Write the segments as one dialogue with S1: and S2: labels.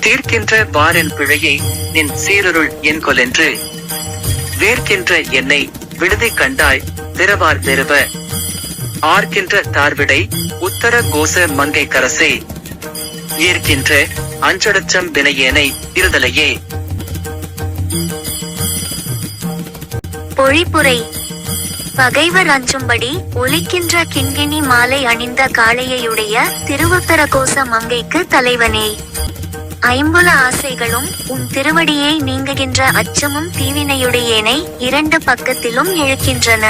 S1: தீர்க்கின்ற பாரின் பிழையை நின் சீரருள் என் கொலென்று வேர்க்கின்ற என்னை விடுதி கண்டாய் திரவார் திரவ ஆர்க்கின்ற தார்விடை உத்தர கோச மங்கை கரசே. ஏற்கின்ற அஞ்சடச்சம் வினையேனை இருதலையே.
S2: பொழிப்புரை பகைவர் அஞ்சும்படி ஒலிக்கின்ற கிண்கிணி மாலை அணிந்த காளையையுடைய திருவுத்தர கோச மங்கைக்கு தலைவனே. ஐம்புல ஆசைகளும் உன் திருவடியை நீங்குகின்ற அச்சமும் தீவினையுடையேனை இரண்டு பக்கத்திலும் இழுக்கின்றன.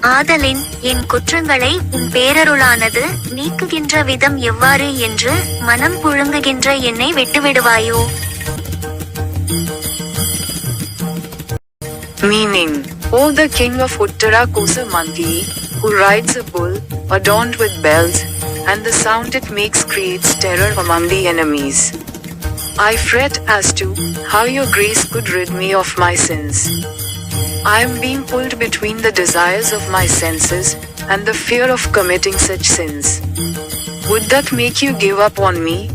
S2: ஆதலின் என் குற்றங்களை உன் பேரருளானது நீக்குகின்ற விதம் எவ்வாறு என்று மனம் புழுங்குகின்ற என்னை விட்டுவிடுவாயோ?
S3: Meaning, O the king of Uttara Kosa மந்தி who rides a bull, adorned with bells, and the sound it makes creates terror among the enemies. I fret as to how your grace could rid me of my sins. I am being pulled between the desires of my senses and the fear of committing such sins. Would that make you give up on me,